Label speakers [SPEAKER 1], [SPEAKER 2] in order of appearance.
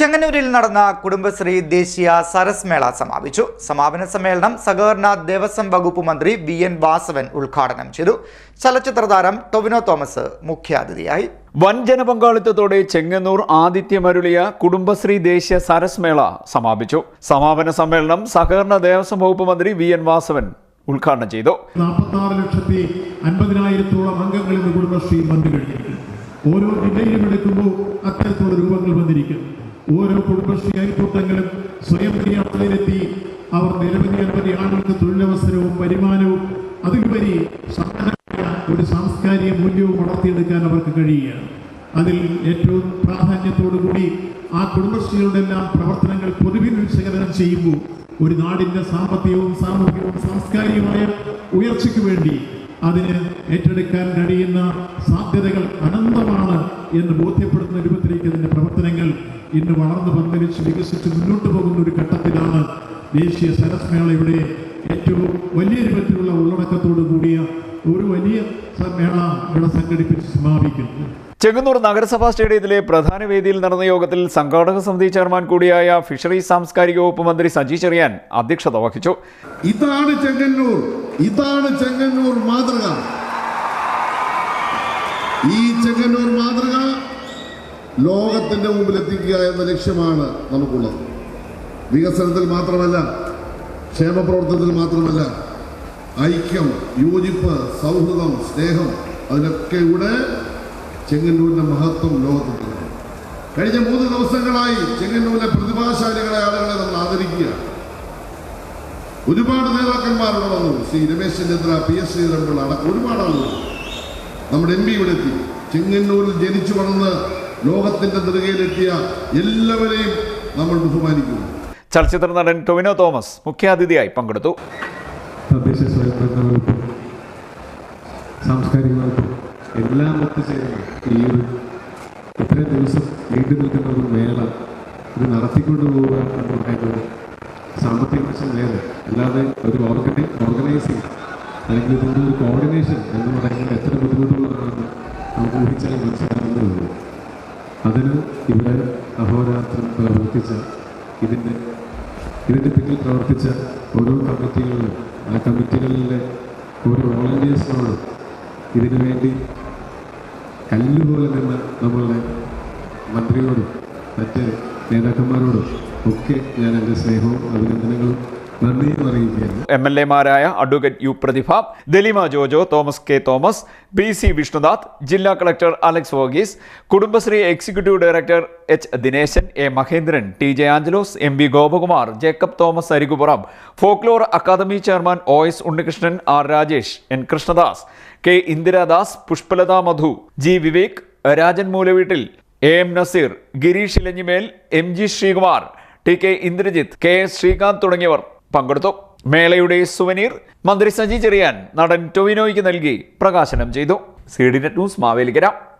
[SPEAKER 1] ചെങ്ങന്നൂരിൽ നടന്ന കുടുംബശ്രീ ദേശീയ സരസ് മേള സമാപിച്ചു. സമാപന സമ്മേളനം സഹകരണ ദേവസ്വം വകുപ്പ് മന്ത്രി വി എൻ വാസവൻ ഉദ്ഘാടനം ചെയ്തു. ചലച്ചിത്ര താരം ടൊവിനോ തോമസ് മുഖ്യാതിഥിയായി.
[SPEAKER 2] വൻ ജനപങ്കാളിത്തത്തോടെ ചെങ്ങന്നൂർ ആദിത്യമരുളിയ കുടുംബശ്രീ ദേശീയ സരസ് മേള സമാപിച്ചു. സമാപന സമ്മേളനം സഹകരണ ദേവസ്വം വകുപ്പ് മന്ത്രി വി എൻ വാസവൻ ഉദ്ഘാടനം ചെയ്തു.
[SPEAKER 3] നാൽപ്പത്താറ് ലക്ഷത്തി അൻപതിനായിരത്തോളം അംഗങ്ങൾ ഇന്ന് കുടുംബശ്രീയിൽ വന്നു കഴിഞ്ഞിരിക്കുന്നു ഓരോ ജില്ലയിലും എടുക്കുമ്പോൾ അത്തരത്തിലുള്ള രൂപങ്ങൾ വന്നിരിക്കുന്നു. ഓരോ കുടുംബശ്രീ അയൽക്കൂട്ടങ്ങളും സ്വയം പര്യാപ്തയിലെത്തി അവർ നിരവധി അനവധി ആളുകൾക്ക് തൊഴിലവസരവും വരുമാനവും അതിലുപരി ഒരു സാംസ്കാരിക മൂല്യവും വളർത്തിയെടുക്കാൻ അവർക്ക് കഴിയുകയാണ് അതിൽ ഏറ്റവും പ്രാധാന്യത്തോടുകൂടി ആ കുടുംബശ്രീകളുടെ എല്ലാം പ്രവർത്തനങ്ങൾ പൊതുവിൽ വിശകലനം ചെയ്യുമ്പോൾ ഒരു നാടിന്റെ സാമ്പത്തികവും സാമൂഹികവും സാംസ്കാരികമായ ഉയർച്ചയ്ക്ക് വേണ്ടി അതിന് ഏറ്റെടുക്കാൻ കഴിയുന്ന സാധ്യതകൾ അനന്തമാണ് എന്ന് ബോധ്യപ്പെടുന്ന പ്രവർത്തനങ്ങൾ ഇന്ന് വളർന്ന് പന്തലിച്ച് വികസിച്ച് മുന്നോട്ട് പോകുന്ന ഒരു ഘട്ടത്തിലാണ് ദേശീയ സരസ് മേളയുടെ ഏറ്റവും വലിയ രൂപത്തിലുള്ള ഉള്ളടക്കത്തോടു കൂടിയ ഒരു വലിയ മേള ഇവിടെ സംഘടിപ്പിച്ച് സമാപിക്കുന്നു.
[SPEAKER 2] ചെങ്ങന്നൂർ നഗരസഭാ സ്റ്റേഡിയത്തിലെ പ്രധാന വേദിയിൽ നടന്ന യോഗത്തിൽ സംഘാടക സമിതി ചെയർമാൻ കൂടിയായ ഫിഷറീസ് സാംസ്കാരിക വകുപ്പ് മന്ത്രി സജി ചെറിയാൻ അധ്യക്ഷത വഹിച്ചു.
[SPEAKER 4] ഇതാണ് ചെങ്ങന്നൂർ. ഇതാണ് ചെങ്ങന്നൂർ മാതൃക. ഈ ചെങ്ങന്നൂർ മാതൃക ലോകത്തിന്റെ മുമ്പിൽ എത്തിക്കുക എന്ന ലക്ഷ്യമാണ് നമുക്കുള്ളത്. വികസനത്തിൽ മാത്രമല്ല ക്ഷേമപ്രവർത്തനത്തിൽ മാത്രമല്ല ഐക്യം യോജിപ്പ് സൗഹൃദം സ്നേഹം അതിനൊക്കെ ഇവിടെ ചെങ്ങന്നൂരിന്റെ മഹത്വം ലോകത്തിൽ കഴിഞ്ഞ മൂന്ന് ദിവസങ്ങളായി ചെങ്ങന്നൂരിലെ പ്രതിഭാശാലികളെ ആളുകളെ നമ്മൾ ആദരിക്കുക. ഒരുപാട് നേതാക്കന്മാരുടെ വന്നു. ശ്രീ രമേശ് ചന്ദ്ര പി എസ് ശ്രീധരൻപിള്ള അടക്കം ഒരുപാട് ആളുകൾ. നമ്മുടെ എം പി ഇവിടെ എത്തി. ചെങ്ങന്നൂരിൽ ജനിച്ചു വളർന്ന് ലോകത്തിന്റെ നെറുകയിലെത്തിയ എല്ലാവരെയും നമ്മൾ ബഹുമാനിക്കുന്നു.
[SPEAKER 2] ചലച്ചിത്ര നടൻ ടൊവിനോ തോമസ് മുഖ്യാതിഥിയായി പങ്കെടുത്തു.
[SPEAKER 5] തദ്ദേശ സ്വയംഭരണ വകുപ്പും സാംസ്കാരിക വകുപ്പും എല്ലാം ഒത്തുചേർന്ന് ഈ ഒരു ഇത്രയും ദിവസം നീണ്ടു നിൽക്കുന്ന ഒരു മേള ഇത് നടത്തിക്കൊണ്ടു പോവുക എന്ന് പറയുന്നത് സാമ്പത്തിക വശം വേറെ അല്ലാതെ ഒരു ഓർഗനൈ ഓർഗനൈസിങ് അല്ലെങ്കിൽ ഇതിന്റെ ഒരു കോർഡിനേഷൻ എന്ന് പറയുന്നത് എത്ര ബുദ്ധിമുട്ടുള്ളതാണെന്ന് നമുക്ക് ഊഹിച്ചാൽ മനസ്സിലാകുന്നതേ ഉള്ളൂ അതിന് ഇവിടെ അഹോരാത്രം പ്രവർത്തിച്ച ഇതിന്റെ ഇതിന്റെ പിന്നിൽ പ്രവർത്തിച്ച ഓരോ കമ്മിറ്റികളിലും ആ കമ്മിറ്റികളിലെ ഓരോ വോളണ്ടിയേഴ്സിനോടും ഇതിനു വേണ്ടി കല്ലുപോലെ തന്നെ നമ്മളുടെ മന്ത്രിയോടും മറ്റ് നേതാക്കന്മാരോടും ഒക്കെ ഞാൻ എന്റെ സ്നേഹവും അഭിനന്ദനങ്ങളും
[SPEAKER 2] M L എമാരായ advocate U Prathibha Dalima Jojo Thomas K Thomas P C Vishnunath ജില്ലാ collector Alex Varghese Kudumbashree executive director H Dineshan A Mahendran T J Anchalos M V Gopakumar Jacob Thomas Arikupuram folklore academy chairman O S Unnikrishnan R Rajesh N Krishnadas K Indiradas Pushpalatha Madhu G Vivek Rajan Moolaveettil A M Naseer Gireesh Elanjimel M G Sreekumar T K Indrajith K S Sreekanth തുടങ്ങിയവർ. പങ്കെടുത്തു. മേളയുടെ souvenir മന്ത്രി സജി ചെറിയാൻ നടൻ ടൊവിനോയ്ക്ക് നൽകി പ്രകാശനം ചെയ്തു. C D net news Mavelikkara.